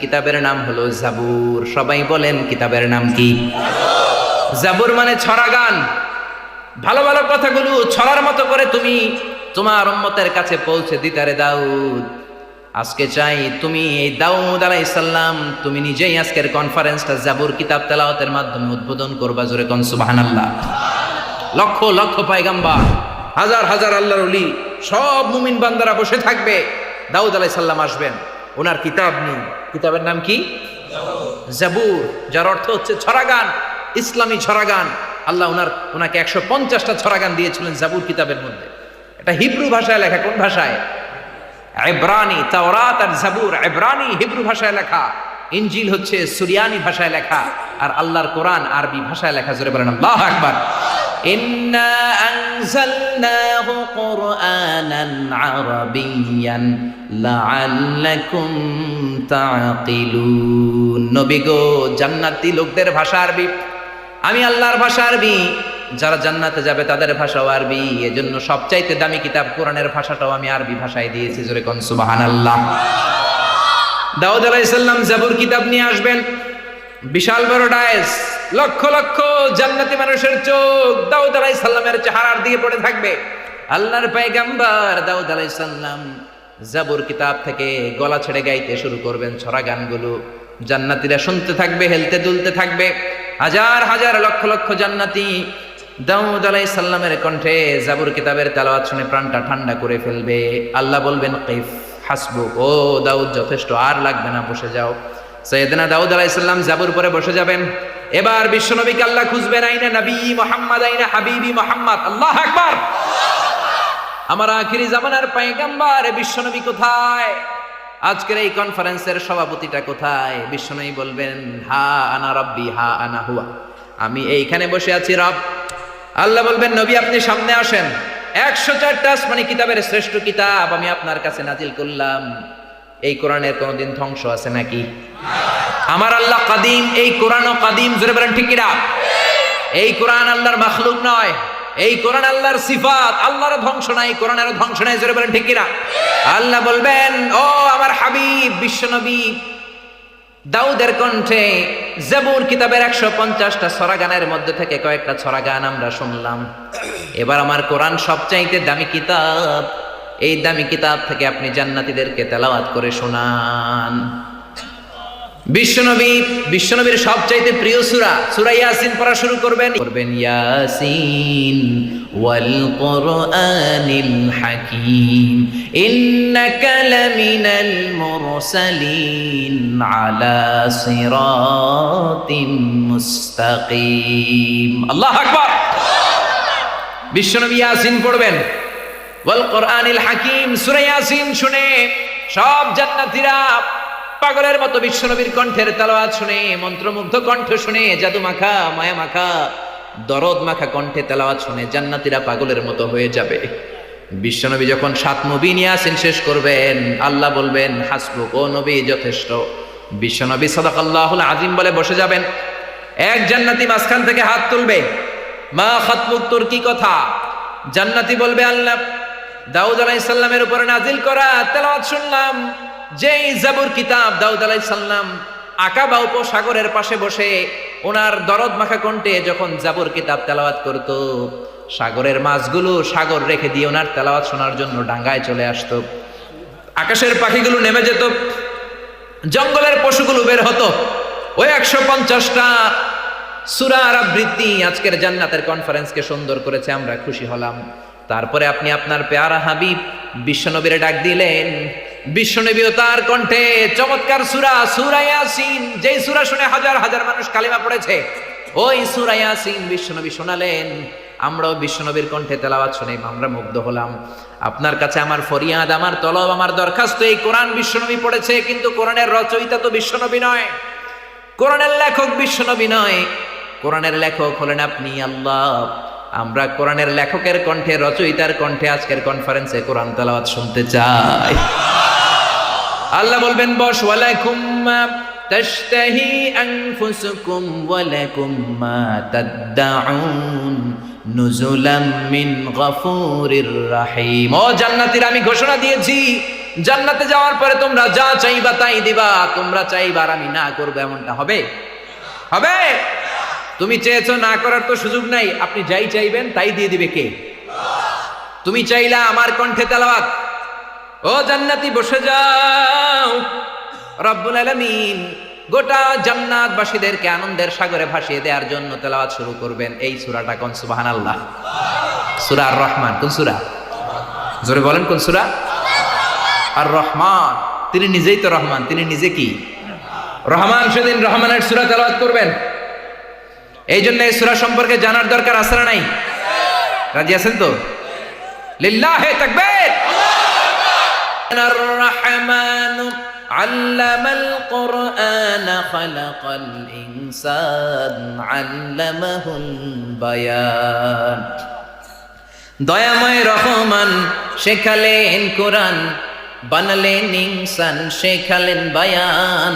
কিতাবের নাম হলো জাবুর। সবাই বলেন কিতাবের নাম কি? জাবুর মানে ছড়া গান। ভালো ভালো কথাগুলো ছড়ার মতো করে তুমি তোমার উম্মতের কাছে পৌঁছে দিতারে দাউদ। আজকে চাই তুমি এই দাউদ আলাইসাল্লাম তুমি নিজেই আজকের কনফারেন্সটা জাবুর কিতাব তেলাওয়াতের মাধ্যমে উদ্বোধন করবা জোরে কন সুবহানাল্লাহ। লক্ষ লক্ষ পায়গাম্বা হাজার হাজার আল্লাহর অলি সব মুমিন বান্দারা বসে থাকবে। দাউদ আলাইসাল্লাম আসবেন। ওনার কিতাব নেই। কিতাবের নাম কি? জাবুর। যার অর্থ হচ্ছে ছড়াগান। ইসলামী ছড়াগান। আল্লাহ ওনার, ওনাকে একশো পঞ্চাশটা ছড়াগান দিয়েছিলেন জাবুর কিতাবের মধ্যে। এটা হিব্রু ভাষায় লেখা, কোন ভাষায়? এব্রানি তাওরাত আর জাবুর। এব্রানি হিব্রু ভাষায় লেখা। ইঞ্জিল হচ্ছে সুরিয়ানি ভাষায় লেখা। আর আল্লাহর কোরআন আরবি ভাষায় লেখা, জোরে বলেন আল্লাহ আকবার। ইন্না লোকদের ভাষা আরবি। আমি আল্লাহর ভাষা আরবি। যারা জান্নাতে যাবে তাদের ভাষাও আরবি। এজন্য সবচাইতে দামি কিতাব কোরআনের ভাষাটাও আমি আরবি ভাষায় দিয়েছি, জোরে কোন সুবহানাল্লাহ। দাউদ আলাইসাল্লাম জাবুর কিতাব নিয়ে আসবেন। বিশাল বড় ডায়েস লক্ষ লক্ষ জান্নাতি মানুষের চোখ দাউদ আলাইসাল্লামের চেহারার দিকে পড়ে থাকবে। আল্লাহর পায়গাম্বার দাউদ আলাইসাল্লাম জাবুর কিতাব থেকে গলা ছেড়ে গাইতে শুরু করবেন ছড়া গানগুলো জান্নাতিরা শুনতে থাকবে, হেলতে দুলতে থাকবে। হাজার হাজার লক্ষ লক্ষ জান্নাতি দাউদ আলাই সাল্লামের কণ্ঠে জাবুর কিতাবের তেলাওয়াত শুনে প্রাণটা ঠান্ডা করে ফেলবে। আল্লাহ বলবেন, কৈফ, হাসবু। ও দাউদ, যথেষ্ট, আর লাগবে না, বসে যাও। সৈয়দনা দাউদ আলাইসাল্লাম জাবুর পরে বসে যাবেন। এবার বিশ্বনবীকে আল্লাহ খুঁজবেন, আইনা নবী মোহাম্মদ, আইনা হাবিবি মোহাম্মদ। আল্লাহ আকবার! আমার আখিরি জামানার পায়গাম্বার বিশ্বনবী কোথায়? আজকের এই কনফারেন্সের সভাপতিটা কোথায়? বিশ্বনবী বলবেন, হা আনা রব্বি, হা আনা হুয়া। আমি এইখানে বসে আছি, রব। আল্লাহ বলবেন, নবী, আপনি সামনে আসেন। একশো চারটা আসমানি কিতাবের শ্রেষ্ঠ কিতাব আমি আপনার কাছে নাজিল করলাম। এই কোরআনের কোনোদিন ধ্বংস আছে নাকি? আমার আল্লাহ কাদিম, এই কোরআন ও কাদিম, জোরে বলেন ঠিক কিনা? এই কোরআন আল্লাহর মাখলুক নয়, এই কোরআন আল্লাহর সিফাত, আল্লাহর ধ্বংস নাই কোরআনের ধ্বংস নাই, জোরে বলেন ঠিক কিনা? আল্লাহ বলবেন, ও আমার হাবিব বিশ্বনবী দাউদের কণ্ঠে জেবুর কিতাবের একশো পঞ্চাশটা গানের মধ্যে থেকে কয়েকটা গান আমরা শুনলাম। এবার আমার কোরআন সবচাইতে দামি কিতাব এই দামি কিতাব থেকে আপনি জান্নাতীদেরকে তেলাওয়াত করে শোনান। বিশ্বনবী, বিশ্বনবীর সবচাইতে প্রিয় সূরা সূরা ইয়াসিন পড়া শুরু করবেন। করবেন ইয়াসিন, ওয়াল কোরআনিল হাকীম, ইন্নাকা লামিনাল মুরসালিন আলা সিরাতিম মুস্তাকিম। আল্লাহু আকবার! বিশ্বনবী ইয়াসিন পড়বেন। হাকীম শুনে সব জান্নাতীরা পাগলের মতো বিশ্বনবীর কণ্ঠের তালাওয়াত শুনে, মন্ত্রমুগ্ধ কণ্ঠ শুনে জাদু মাখা মায়া মাখা দরদ মাখা কণ্ঠে তেলাওয়াত শুনে জান্নাতীরা পাগলের মতো হয়ে যাবে। বিশ্বনবী যখন সাত নবী নিয়ে আসেন শেষ করবেন, আল্লাহ বলবেন, হাসবুক, ও নবী, যথেষ্ট। বিশ্বনবী সদাকাল্লাহুল আজিম বলে বসে যাবেন। এক জান্নাতি মাঝখান থেকে হাত তুলবে। মা খাতমুক তোর কি কথা? জান্নাতি বলবে, আল্লাহ দাউদ আলাইসাল্লামের উপরে নাজিল করা তেলাওয়াত শুনলাম, যেই জাবুর কিতাব দাউদ আলাই সাল্লাম আকাবা উপসাগরের পাশে বসে ওনার দরদ মাখা কণ্ঠে যখন জাবুর কিতাব তেলাওয়াত করত, সাগরের মাছগুলো সাগর রেখে দিয়ে ওনার তেলাওয়াত শোনার জন্য ডাঙ্গায় চলে আসতো। আকাশের পাখিগুলো নেমে যেত, জঙ্গলের পশুগুলো বের হতো। ওই একশো পঞ্চাশটা সুরার আবৃত্তি আজকের জান্নাতের কনফারেন্সকে সুন্দর করেছে, আমরা খুশি হলাম। তারপরে আপনি আপনার পেয়ারা হাবিব বিশ্বনবীরে ডাক দিলেন, বিশ্বনবীও তার কণ্ঠে চমৎকার সুরা সুরা ইয়াসিন, যেই সুরা শুনে হাজার হাজার মানুষ কালিমা পড়েছে, ওই সুরা ইয়াসিন বিশ্বনবী শোনালেন। আমরাও বিশ্বনবীর কণ্ঠে তেলাওয়াত শুনে আমরা মুগ্ধ হলাম। আপনার কাছে আমার ফরিয়াদ, আমার তলব, আমার দরখাস্ত, এই কোরআন বিশ্বনবী পড়েছে, কিন্তু কোরআনের রচয়িতা তো বিশ্বনবী নয়। কোরআনের লেখক বিশ্বনবী নয়। কোরআনের লেখক হলেন আপনি আল্লাহ। আমরা কোরআনের লেখকের কণ্ঠে, রচয়িতার কণ্ঠে আজকের কনফারেন্সে কোরআন তেলাওয়াত শুনতে চাই। আল্লাহ বলবেন, বস, ওয়ালাইকুম তাশতাহি আনফুসুকুম ওয়ালাকুম মা তাদদাউন নুজুলাম মিন গফুরির রাহিম। ও জান্নাতীরা, আমি ঘোষণা দিয়েছি, জান্নাতে যাওয়ার পরে তোমরা যা চাইবা তাই দিবা, তোমরা চাইবা আর আমি না করব এমনটা হবে? হবে? তুমি চেয়েছো না করার তো সুযোগ নাই, আপনি যাই চাইবেন তাই দিয়ে দিবে কে? তুমি চাইলা আমার কণ্ঠে তেলাওয়াত। ও জান্নাতি, বসে যাও। রব্বুল আলামিন গোটা জান্নাতবাসীদেরকে আনন্দের সাগরে ভাসিয়ে দেওয়ার জন্য তেলাওয়াত শুরু করবেন এই সূরাটা কোন? সুবহানাল্লাহ। সূরা আর রহমান কোন সূরা? জোরে বলেন কোন সূরা? আর রহমান তিনি নিজেই তো রহমান, তিনি নিজে কি? রহমান সেদিন রহমানের সূরা তেলাওয়াত করবেন। এই জন্য এই সূরা সম্পর্কে জানার দরকার আছে না নাই রাজি আছেন তো লিল্লাহে তাকবীর الرحمن علم القرآن خلق الإنسان علمه البيان দয়াময় রহমান শেখালেন কোরআন বানালেন ইনসান শেখালেন বায়ান